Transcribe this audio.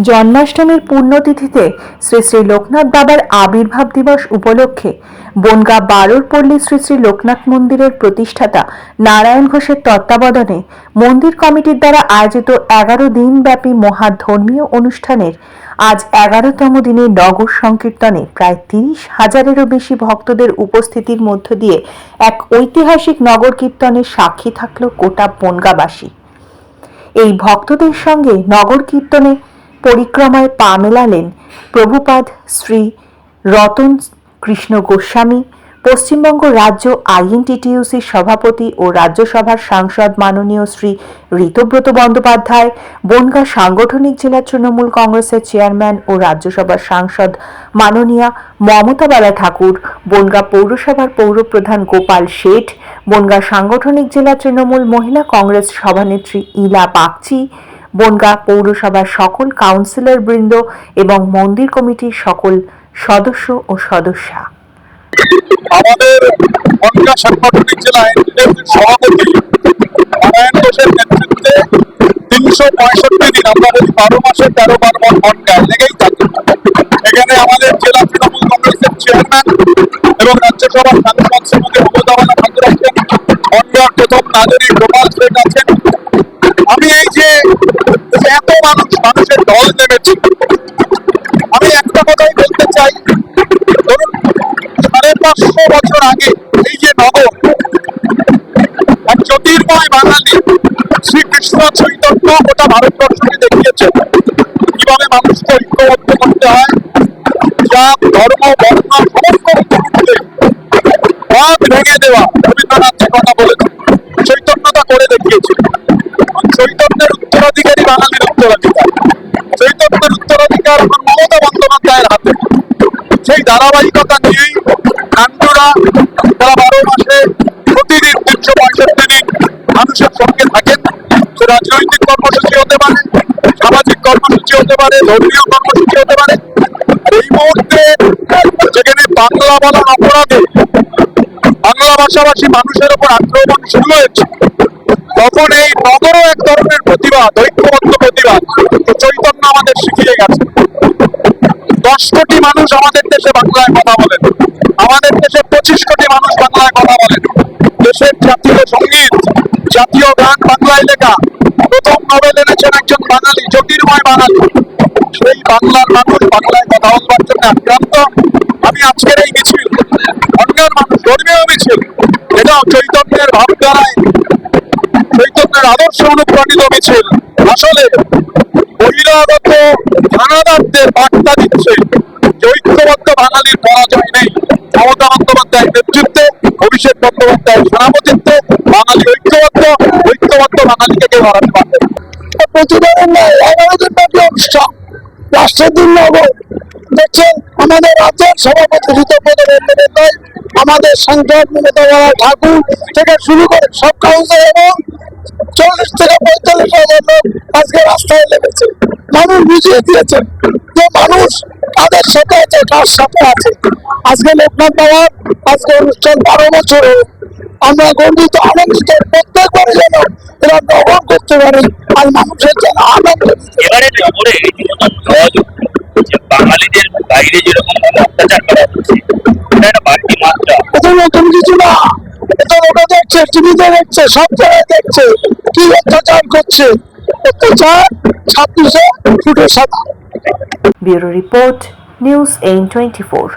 জন্মাষ্টমীর পুণ্যতিথিতে শ্রী শ্রী লোকনাথ বাবার আবির্ভাব দিবস উপলক্ষে বনগা বারোর পল্লী শ্রী শ্রী লোকনাথ মন্দিরের প্রতিষ্ঠাতা নারায়ণ ঘোষের তত্ত্বাবধানে মন্দির কমিটির দ্বারা আয়োজিত এগারো দিনব্যাপী মহা ধর্মীয় অনুষ্ঠানের আজ এগারোতম দিনে নগর সংকীর্তনে প্রায় তিরিশ হাজারেরও বেশি ভক্তদের উপস্থিতির মধ্য দিয়ে এক ঐতিহাসিক নগর কীর্তনের সাক্ষী থাকল গোটা বনগাবাসী। এই ভক্তদের সঙ্গে নগর কীর্তনে পরিক্রমায় পা মেলালেন প্রভুপাদ শ্রী রতন কৃষ্ণ গোস্বামী, পশ্চিমবঙ্গ রাজ্য আইএনটিটিইউসির সভাপতি ও রাজ্যসভার সাংসদ মাননীয় শ্রী ঋতব্রত বন্দ্যোপাধ্যায়, বনগাঁ সাংগঠনিক জেলা তৃণমূল কংগ্রেসের চেয়ারম্যান ও রাজ্যসভার সাংসদ মাননীয়া মমতা বালা ঠাকুর বনগাঁ পৌরসভার পৌরপ্রধান গোপাল শেঠ, বনগাঁ সাংগঠনিক জেলা তৃণমূল মহিলা কংগ্রেস সভানেত্রী ইলা বাগচি বনগাঁ পৌরসভার সকল কাউন্সিলর বৃন্দ এবং মন্দির কমিটির সকল সদস্য ও সদস্যা। আমাদের জেলা সভাপতি, নারায়ণ ঘোষের নেতৃত্বে তিনশো পঁয়ষট্টি দিন বারো মাসে তেরো বনগা লেগেই এখানে আমাদের জেলা তৃণমূল কংগ্রেসের চেয়ারম্যান এবং রাজ্যসভার সাংসদ নেমেছে আমি একটা কথাই বলতে চাই। সাড়ে পাঁচশো বছর আগে এই যে নগর, এক জ্যোতির্ময় বাঙালি শ্রীকৃষ্ণ চৈতন্য গোটা ভারতবর্ষকে দেখিয়েছে কীভাবে মানুষকে ঐক্যবদ্ধ করতে হয়? যা ধর্ম সেই ধারাবাহিকতা নিয়েই কাণ্ডরা তারা বারো মাসে প্রতিদিন তিনশো পঁয়ষট্টি দিন মানুষের সঙ্গে থাকেন। সে রাজনৈতিক কর্মসূচি হতে পারে, সামাজিক কর্মসূচি হতে পারে, ধর্মীয় কর্মসূচি হতে পারে। এই মুহূর্তে যেখানে বাংলা বলার অপরাধে, বাংলা ভাষাভাষী মানুষের উপর আক্রমণ শুরু হয়েছে, তখন এই নগরও এক ধরনের প্রতিবাদ, ঐক্যবদ্ধ প্রতিবাদ। মানুষ আমাদের দেশে বাংলায় কথা বলেন আমাদের দেশে পঁচিশ কোটি মানুষ বাংলায় কথা বলেন দেশের জাতীয় সংগীত, জাতীয় গান বাংলায় লেখা। প্রথম নোবেল এনেছেন একজন বাঙালি, জ্যোতির্ময় বাঙালি। সেই বাংলার মানুষ বাংলায় কথা বলবার জন্য আক্রান্ত। আমি আজকের এই মিছিল অন্যান্য মানুষ, ধর্মীয় মিছিল এটাও চৈতন্যের ভাবধারায়, চৈতন্যের আদর্শ অনুপ্রাণিত মিছিল। আসলে বহিরাগত হানাদারদের বার্তা দিচ্ছে বাঙালির পরাজয় মমতা বন্দ্যোপাধ্যায়ের নেতৃত্বে, অভিষেক বন্দ্যোপাধ্যায়ের সভাপতিত্বে, বাঙালি ঐক্যবদ্ধ ঐক্যবদ্ধ বাঙালিকে কেউ হারাতে পারবে আমাদের রাজ্যের বন্দ্যোপাধ্যায় আমাদের ঠাকুর শুরু সব এবং আজকে মানুষ বুঝিয়ে দিয়েছেন তাদের সাথে আছে কার সাথে আছে। আজকে লোকনাথ বাবার আজকে অনুষ্ঠান বারো বছর। আমরা গর্বিত আনন্দিত প্রত্যেকবারই যেন এরা গ্রহণ করতে পারি। আর মানুষের যেন আনন্দ। এবারে যে বাঙালিদের বাইরে যেরকম অত্যাচার করা হচ্ছে এটা বাড়তি মাত্রা। এটা নতুন কিছু না। এটা লোকে দেখছে টিভিতে দেখছে সব জায়গায় দেখছে। কি অত্যাচার করছে? অত্যাচার ছাব্বিশে ফুটে সাদা। Bureau Report News in 24